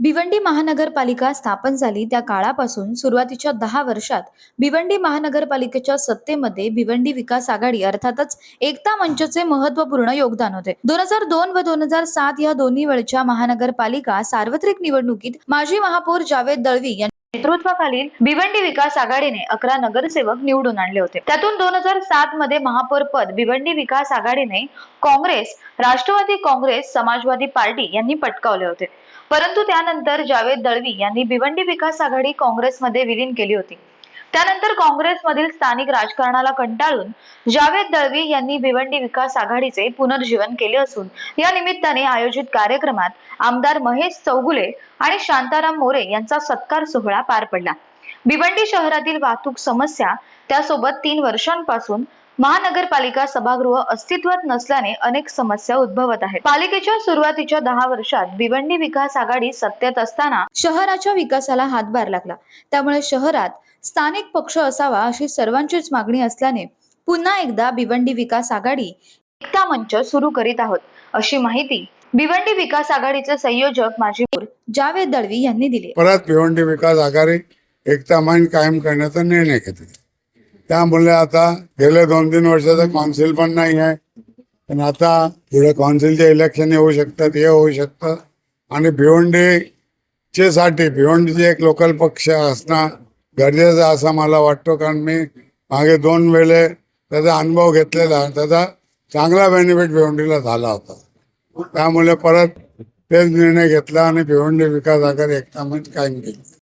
भिवंडी महानगरपालिका स्थापन झाली त्या काळापासून सुरुवातीच्या दहा वर्षात भिवंडी महानगरपालिकेच्या सत्तेमध्ये भिवंडी विकास आघाडी अर्थातच एकता मंचचे महत्त्वपूर्ण योगदान होते. दोन हजार दोन व दोन हजार सात या दोन्ही वेळच्या महानगरपालिका सार्वत्रिक निवडणुकीत माजी महापौर जावेद दळवी नेतृत्वाखालील भिवंडी विकास आघाडीने अकरा नगरसेवक निवडून आणले होते. त्यातून दोन हजार सात मध्ये महापौर पद भिवंडी विकास आघाडीने काँग्रेस राष्ट्रवादी काँग्रेस समाजवादी पार्टी यांनी पटकावले होते. परंतु त्यानंतर जावेद दळवी यांनी भिवंडी विकास आघाडी काँग्रेसमध्ये विलीन केली होती. त्यानंतर काँग्रेसमधील स्थानिक राजकारणाला कंटाळून जावेद दळवी यांनी भिवंडी विकास आघाडीचे पुनर्जीवन केले असून या निमित्ताने आयोजित कार्यक्रमात आमदार महेश चौगुले आणि शांताराम मोरे यांचा सत्कार सोहळा पार पडला. भिवंडी शहरातील वाहतूक समस्या त्यासोबत तीन वर्षांपासून महानगरपालिका सभागृह अस्तित्वात नसल्याने अनेक समस्या उद्भवत आहेत. पालिकेच्या सुरुवातीच्या दहा वर्षात भिवंडी विकास आघाडी सत्तेत असताना शहराच्या विकासाला हातभार लागला. त्यामुळे शहरात स्थानिक पक्ष असावा अशी सर्वांचीच मागणी असल्याने पुन्हा एकदा भिवंडी विकास आघाडी एकता मंच सुरू करीत आहोत. अशी माहिती भिवंडी विकास आघाडीचे संयोजक माजी जावेद दळवी यांनी दिली परत भिवंडी विकास आघाडी एकता मंच कायम करण्याचा निर्णय घेतला. त्यामुळे आता गेले दोन तीन वर्षाचं कौन्सिल पण नाही आहे. पण आता पुढे कौन्सिलचे इलेक्शन येऊ शकतात हे होऊ शकतं. आणि भिवंडीचे साठी भिवंडीचे एक लोकल पक्ष असणं गरजेचं असं मला वाटतो. कारण मी मागे दोन वेळे त्याचा अनुभव घेतलेला त्याचा चांगला बेनिफिट भिवंडीला झाला होता. त्यामुळे परत तेच निर्णय घेतला आणि भिवंडी विकास आघाडी एकता म्हणजे कायम केली.